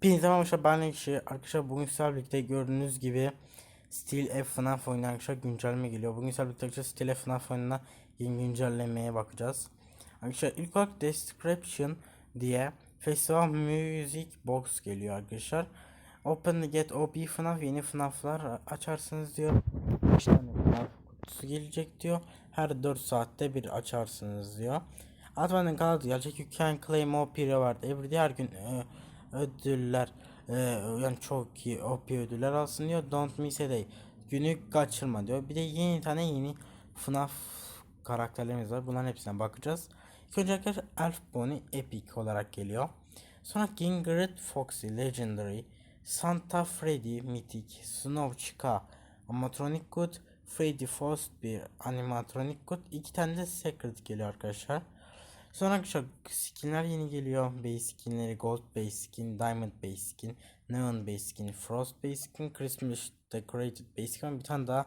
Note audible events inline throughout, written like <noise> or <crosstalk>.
Hepinize merhaba ben kişi arkadaşlar bugün sizlerle birlikte gördüğünüz gibi Steel F FNAF oyununa arkadaşlar güncelleme geliyor. Bugün sizlerle birlikte arkadaşlar Steel F FNAF oyununa yeni güncellemeye bakacağız. Arkadaşlar ilk olarak Description diye Festival Music Box geliyor arkadaşlar. Open the Get OB FNAF yeni FNAF'lar açarsınız diyor. 5 tane FNAF kutusu gelecek diyor. Her 4 saatte bir açarsınız diyor. Advan'ın kanadı gelecek. You can claim OP reward every day. Her gün e, ödüller e, yani çok iyi OP ödüller alsın diyor. Don't miss a day. Günü kaçırma diyor. Bir de yeni tane yeni FNAF karakterlerimiz var. Bunların hepsine bakacağız. İlk önce arkadaşlar Elf Bonnie Epic olarak geliyor. Sonra Gingrid Foxy Legendary, Santa Freddy Mythic, Snow Chica, Animatronic Good, Freddy Fazbear Animatronic Good, iki tane de Secret geliyor arkadaşlar. Sonra arkadaşlar skinler yeni geliyor. Base skinleri Gold Base Skin, Diamond Base Skin, Neon Base Skin, Frost Base Skin, Christmas Decorated Base Skin. Bir tane daha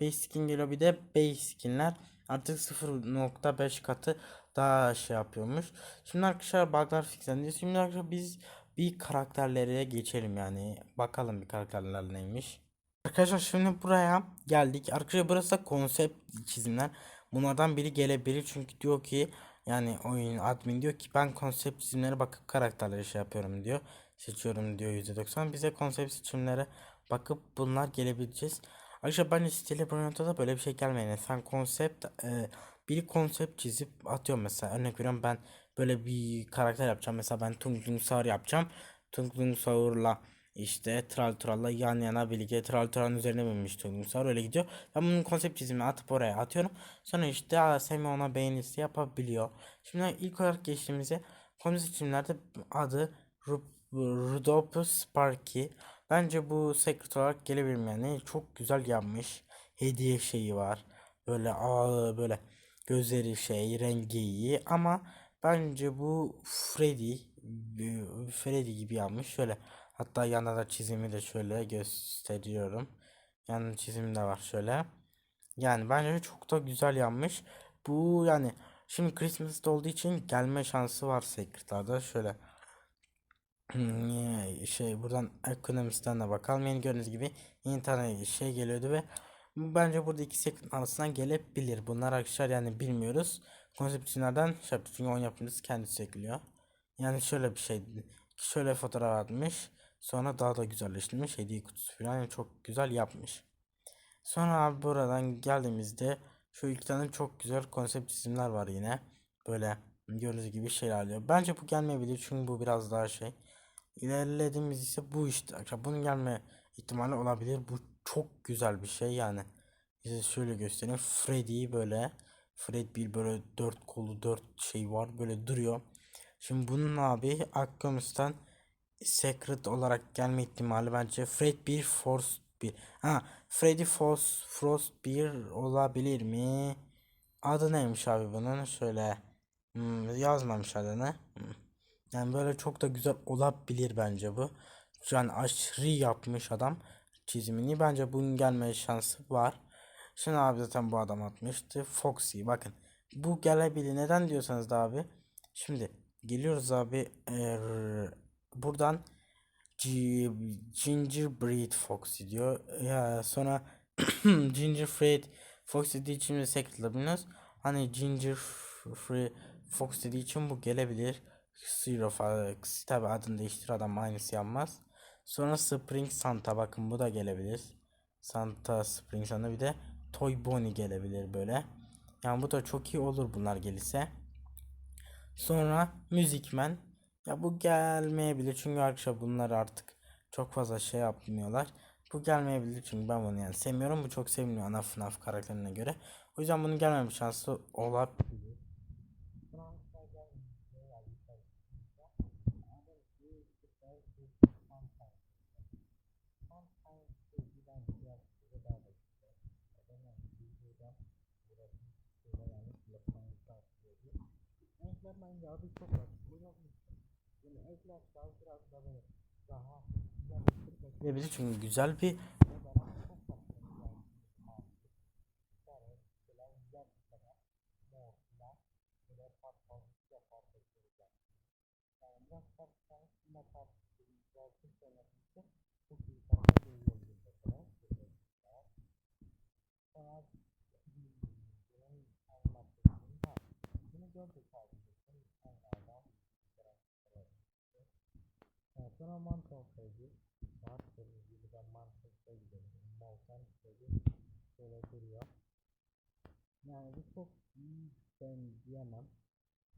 Base Skin geliyor. Bir de Base Skinler artık 0.5 katı daha şey yapıyormuş. Şimdi arkadaşlar bug'lar fixlendi. Şimdi arkadaşlar biz bir karakterlere geçelim yani. Bakalım bir karakterler neymiş. Arkadaşlar şimdi buraya geldik. Arkadaşlar burası da konsept çizimler. Bunlardan biri gelebilir çünkü diyor ki yani oyun admin diyor ki ben konsept çizimlere bakıp karakterleri şey yapıyorum diyor. Seçiyorum diyor %90. Bize konsept çizimlere bakıp bunlar gelebileceğiz. Arkadaşlar ben stili Brilliant'ta da böyle bir şey gelmeyin. Yani sen konsept e, bir konsept çizip atıyor mesela. Örnek veriyorum ben böyle bir karakter yapacağım. Mesela ben Tung Tung Saur yapacağım. Tung Tung Saur'la işte Tral Tral'la yan yana birlikte Tral Tral'ın üzerine binmiş Tung Saur öyle gidiyor. Ben bunun konsept çizimini atıp oraya atıyorum. Sonra işte ASM ona beğenisi yapabiliyor. Şimdi ilk olarak geçtiğimizde konsept çizimlerde adı Rudolph Sparky. Bence bu secret olarak gelebilir yani çok güzel yapmış. Hediye şeyi var. Böyle aa böyle gözleri şey rengi iyi ama bence bu Freddy Freddy gibi yapmış. Şöyle hatta yanında da çizimi de şöyle gösteriyorum. Yanında çizimi de var şöyle. Yani bence çok da güzel yapmış. Bu yani şimdi Christmas'ta olduğu için gelme şansı var Secret'larda. Şöyle Hmm, şey buradan ekonomisten de bakalım. Yeni gördüğünüz gibi yeni tane şey geliyordu ve bence burada iki sekretin arasından gelebilir. Bunlar arkadaşlar yani bilmiyoruz. Konseptçilerden şey. Çünkü oyun yapımcısı kendisi ekliyor. Yani şöyle bir şey. Şöyle fotoğraf atmış. Sonra daha da güzelleştirmiş. Hediye kutusu falan yani çok güzel yapmış. Sonra abi buradan geldiğimizde şu iki tane çok güzel konsept çizimler var yine. Böyle gördüğünüz gibi şeyler alıyor. Bence bu gelmeyebilir çünkü bu biraz daha şey. İlerlediğimiz ise bu işte. Arkadaşlar bunun gelme ihtimali olabilir. Bu çok güzel bir şey yani. Size şöyle göstereyim. Freddy böyle. Fred bir böyle dört kolu dört şey var. Böyle duruyor. Şimdi bunun abi Akkomus'tan Secret olarak gelme ihtimali bence Fred bir Force bir. Ha Freddy Force Frost bir olabilir mi? Adı neymiş abi bunun? Şöyle hmm, yazmamış adını. Hmm. Yani böyle çok da güzel olabilir bence bu. Yani aşırı yapmış adam çizimini. Bence bunun gelme şansı var. Şimdi abi zaten bu adam atmıştı. Foxy bakın. Bu gelebilir. Neden diyorsanız da abi. Şimdi geliyoruz abi. Ee, buradan Gingerbread Foxy diyor. Ya sonra <clears throat> Gingerbread Fox dediği için de sekretebiliyoruz. Hani Ginger Free Fox dediği için bu gelebilir. Zero Fox tabi adını değiştir adam aynısı yapmaz. Sonra Spring Santa bakın bu da gelebilir. Santa Spring Santa bir de Toy Bonnie gelebilir böyle. Yani bu da çok iyi olur bunlar gelirse. Sonra Müzikmen. Ya bu gelmeyebilir çünkü arkadaşlar bunlar artık çok fazla şey yapmıyorlar. Bu gelmeyebilir çünkü ben bunu yani sevmiyorum. Bu çok sevmiyor ana FNAF karakterine göre. O yüzden bunun gelmeme şansı olabilir. Renkler bence çok var. Güzel çünkü güzel bir Türk oynatıcısı çok iyi bir karakter diyebiliriz mesela. Sonra bunun animasyonunu var. Bunu gördük abi. Bunun insanlardan Evet, sonra Manton sevdi. Saat kırmızı gibi ben Manton sevdi. Malkan sevdi. Şöyle duruyor. Yani bu çok iyi ben diyemem.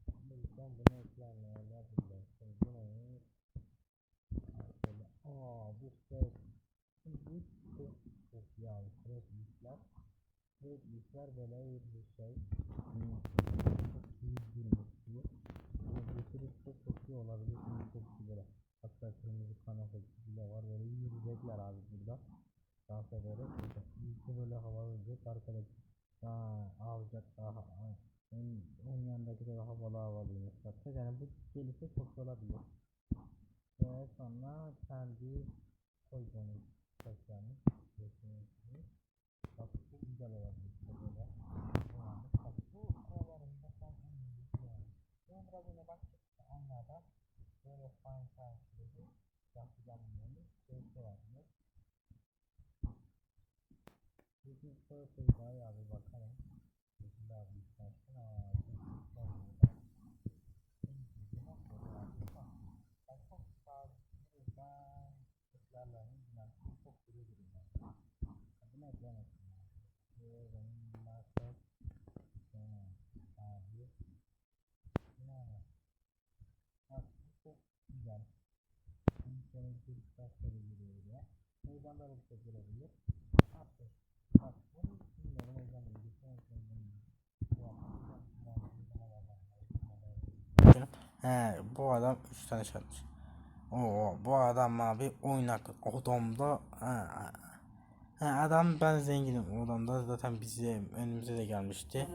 Bu yüzden bunu ekleyenlerle bulursun. Bu ne? Şöyle. Aa bu şey. Şimdi bu çok yani. Sürekli işler. Sürekli işler böyle bir şey. Hmm, Çok iyi durmuş bu. Bunu götürürse çok iyi olabilir. Şimdi çok. Hatta kırmızı kan efekti bile var. Böyle yürüyecekler abi burada. Dans ederek. İlki böyle havalayacak. Arkadaki daha alacak daha onun, onun yanındaki de havalı havalıymış hatta yani bu gelirse çok olabilir ve sonra kendi koyduğunuz taşlarını geçiyorsunuz bak bu güzel olabilir işte böyle bu aralarında sen en iyisi yani ben biraz yine baktık onlardan böyle fine süreci yapacağım bunu şey var Bugün Purple bayağı bir bakalım. Bugün daha bir istersen ama ben çok sağlıklı ben kutlarla ben çok gurur duyuyorum. Bu ne demesin ya? Bu benim market abi yani bak bu çok güzel. Şimdi sonra bir taşları giriyor ya. Meydanda da bir şey girebilir. Artık bak bunu bilmiyorum o yüzden bilgisayar He bu adam 3 tane çalmış. Oo bu adam abi oynak odamda he, he, adam ben zenginim odamda zaten bize önümüze de gelmişti.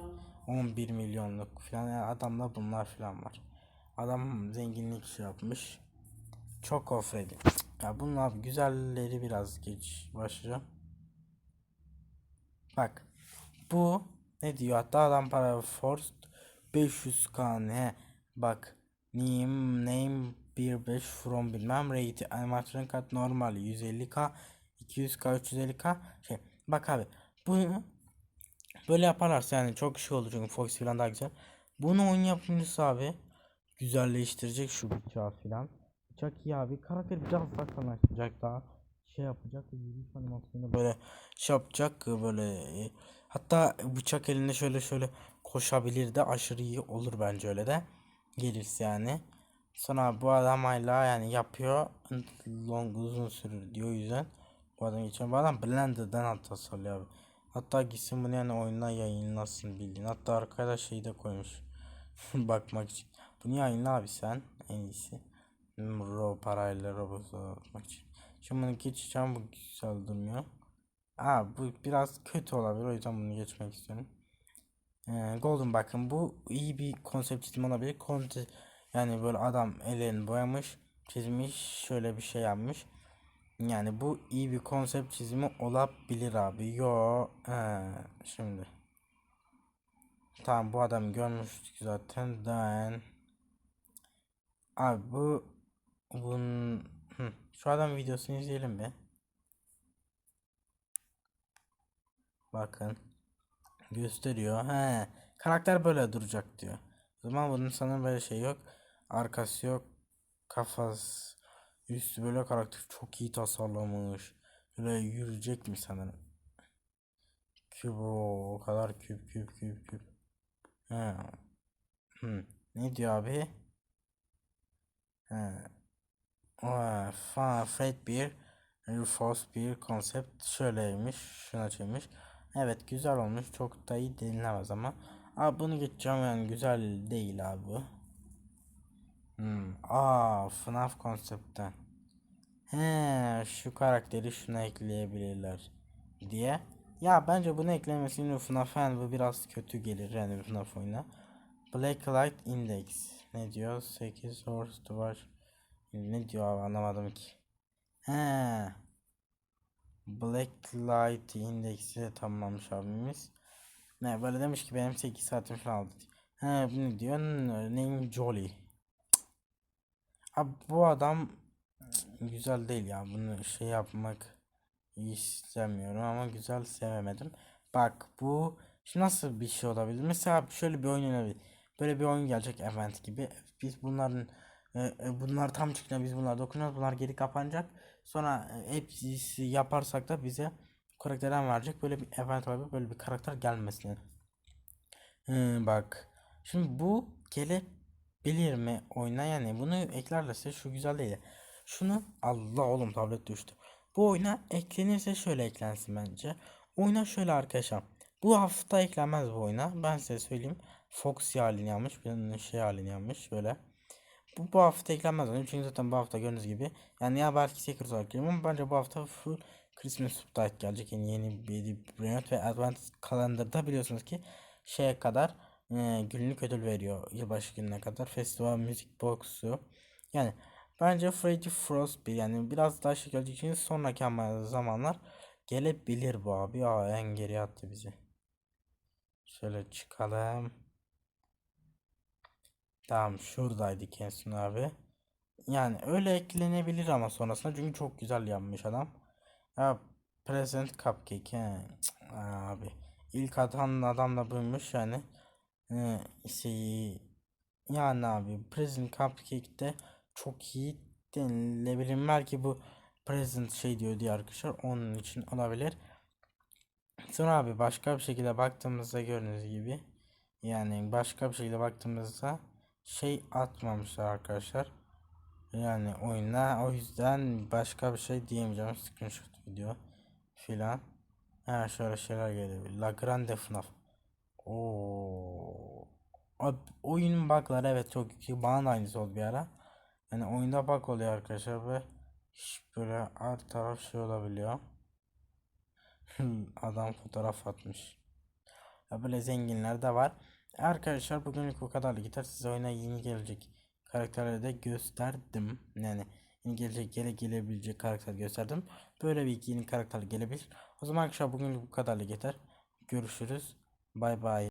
11 milyonluk falan yani adamda bunlar falan var. Adam zenginlik şey yapmış. Çok ofredi. Ya bunun abi güzelleri biraz geç başlayacağım. Bak bu ne diyor? Hatta adam para forced 500k ne bak name name 15 from bilmem rate animasyon kat normal 150k 200k 350k şey bak abi bunu böyle yaparlarsa yani çok şey olur çünkü Fox falan daha güzel. Bunu oyun yapımcısı abi güzelleştirecek şu bıçağı falan bıçak iyi abi karakter biraz sakallaşacak daha şey yapacak yürüyüş animasyonu böyle şey yapacak böyle e, hatta bıçak elinde şöyle şöyle koşabilir de aşırı iyi olur bence öyle de. Gelirse yani. Sonra bu adam hala yani yapıyor. Long uzun sürür diyor yüzden. Bu adam geçiyor bu adam Blender'dan hatta salıyor abi. Hatta gitsin bunu yani oyuna yayınlasın bildiğin. Hatta arkada şeyi de koymuş. <laughs> Bakmak için. Bunu yayınla abi sen en iyisi Ro parayla Roblox'a bakmak için Şimdi bunu geçeceğim bu güzel durmuyor. Aa bu biraz kötü olabilir o yüzden bunu geçmek istiyorum. Ee, Golden bakın bu iyi bir konsept çizimi olabilir. Konte yani böyle adam ellerini boyamış, çizmiş, şöyle bir şey yapmış. Yani bu iyi bir konsept çizimi olabilir abi. Yo, ee, şimdi. Tamam bu adam görmüştük zaten. Ben Abi bu bunun Hı. Şu adam videosunu izleyelim bir. Bakın. Gösteriyor. He. Karakter böyle duracak diyor. O zaman bunun sanırım böyle şey yok. Arkası yok. Kafası. Üstü böyle karakter çok iyi tasarlamış. Böyle yürüyecek mi sanırım. Küp o, o kadar küp küp küp küp. He. Hı. Ne diyor abi? He. Fa Fred bir Force bir konsept şöyleymiş. Şuna çekmiş. Evet güzel olmuş. Çok da iyi denilemez ama. Abi bunu geçeceğim yani güzel değil abi bu. Hmm. Aa FNAF konseptten. He şu karakteri şuna ekleyebilirler diye. Ya bence bunu eklemesinin FNAF yani bu biraz kötü gelir yani FNAF oyuna. Black Light Index. Ne diyor? 8 horse var. Ne diyor abi anlamadım ki. He. Black Light indeksi tamamlamış abimiz. Ne böyle demiş ki benim 8 saatim falan aldı. He ne diyor? Name Jolly. Abi bu adam güzel değil ya. Bunu şey yapmak istemiyorum ama güzel sevemedim. Bak bu nasıl bir şey olabilir? Mesela şöyle bir oyun olabilir. Böyle bir oyun gelecek event gibi. Biz bunların e, e, bunlar tam çıktığında biz bunlar dokunuyoruz. Bunlar geri kapanacak. Sonra e, hepsi yaparsak da bize karakterden verecek. Böyle bir event olabilir. Böyle bir karakter gelmesini. Hı, bak. Şimdi bu gelebilir mi oyuna yani bunu eklerlerse şu güzel değil. Şunu Allah oğlum tablet düştü. Bu oyuna eklenirse şöyle eklensin bence. Oyuna şöyle arkadaşlar. Bu hafta eklenmez bu oyuna. Ben size söyleyeyim. Foxy halini yapmış. Bir şey halini yapmış böyle. Bu, bu hafta eklenmez oyun. Çünkü zaten bu hafta gördüğünüz gibi. Yani ya belki Secret olarak geliyor ama bence bu hafta full Christmas Update gelecek. Yani yeni bir brand ve Advent Calendar'da biliyorsunuz ki şeye kadar e, günlük ödül veriyor. Yılbaşı gününe kadar. Festival müzik boxu. Yani bence Freddy Frost bir yani biraz daha şey gelecek için sonraki ama zamanlar gelebilir bu abi. Aa en geri attı bizi. Şöyle çıkalım. Tamam şuradaydı en son abi. Yani öyle eklenebilir ama sonrasında çünkü çok güzel yapmış adam. Ya Present Cupcake he. Abi. İlk atan adam da buymuş yani. Ee, şey yani abi Present Cupcake'de çok iyi denilebilir. Belki bu Present şey diyor diye arkadaşlar onun için olabilir. Sonra abi başka bir şekilde baktığımızda gördüğünüz gibi yani başka bir şekilde baktığımızda şey atmamışlar arkadaşlar. Yani oyuna o yüzden başka bir şey diyemeyeceğim. Screenshot video filan. Ha şöyle şeyler geliyor. La Grande FNAF. Oo. Abi, oyunun bug'ları evet çok yüksek. Bana da aynısı oldu bir ara. Yani oyunda bug oluyor arkadaşlar ve böyle her taraf şey olabiliyor. <laughs> Adam fotoğraf atmış. Ya böyle zenginler de var. Arkadaşlar bugünlük bu kadar. Gitar size oyuna yeni gelecek karakterleri de gösterdim. Yani yeni gelecek gele gelebilecek karakter gösterdim. Böyle bir yeni karakter gelebilir. O zaman arkadaşlar bugünlük bu kadarlık yeter. Görüşürüz. Bay bay.